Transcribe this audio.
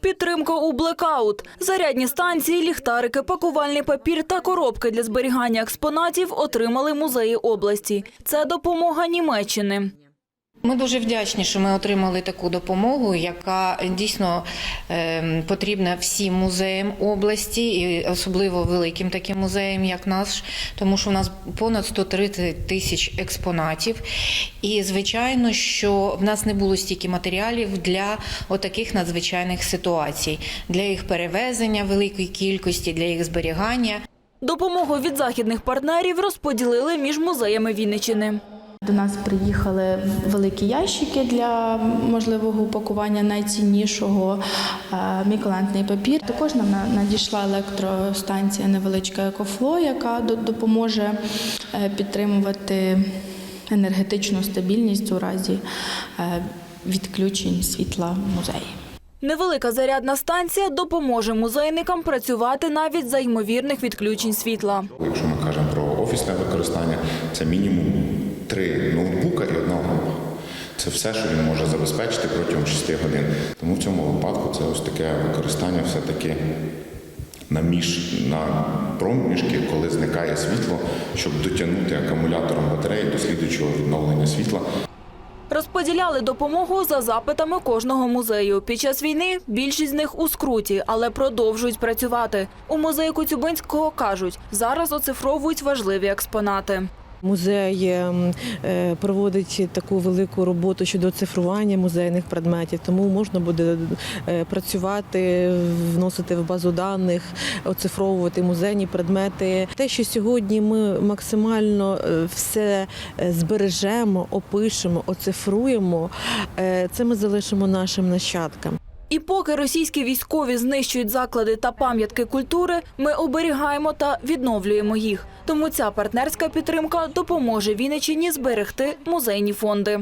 Підтримка у блекаут, зарядні станції, ліхтарики, пакувальний папір та коробки для зберігання експонатів отримали музеї області. Це допомога Німеччини. Ми дуже вдячні, що ми отримали таку допомогу, яка дійсно ем, потрібна всім музеям області, і особливо великим таким музеям, як наш, тому що у нас понад 130 тисяч експонатів. І звичайно, що в нас не було стільки матеріалів для отаких надзвичайних ситуацій, для їх перевезення великої кількості, для їх зберігання. Допомогу від західних партнерів розподілили між музеями Вінниччини. До нас приїхали великі ящики для можливого упакування найціннішого е, папір. Також нам надійшла електростанція невеличка Екофло, яка допоможе е, підтримувати енергетичну стабільність у разі е, відключень світла в музеї. Невелика зарядна станція допоможе музейникам працювати навіть за ймовірних відключень світла. Якщо ми кажемо про офісне використання, це мінімум три ноутбука і одна. Це все, що він може забезпечити протягом 6 годин. Тому в цьому випадку це ось таке використання все-таки на між на проміжки, коли зникає світло, щоб дотягнути акумулятором батареї до слідуючого відновлення світла. Розподіляли допомогу за запитами кожного музею. Під час війни більшість з них у скруті, але продовжують працювати. У музеї Коцюбинського кажуть, зараз оцифровують важливі експонати. Музей ем, е, проводить таку велику роботу щодо цифрування музейних предметів, тому можна буде е, працювати, вносити в базу даних, оцифровувати музейні предмети. Те, що сьогодні ми максимально е, все збережемо, опишемо, оцифруємо, це ми залишимо нашим нащадкам. І поки російські військові знищують заклади та пам'ятки культури, ми оберігаємо та відновлюємо їх. Тому ця партнерська підтримка допоможе Вінниччині зберегти музейні фонди.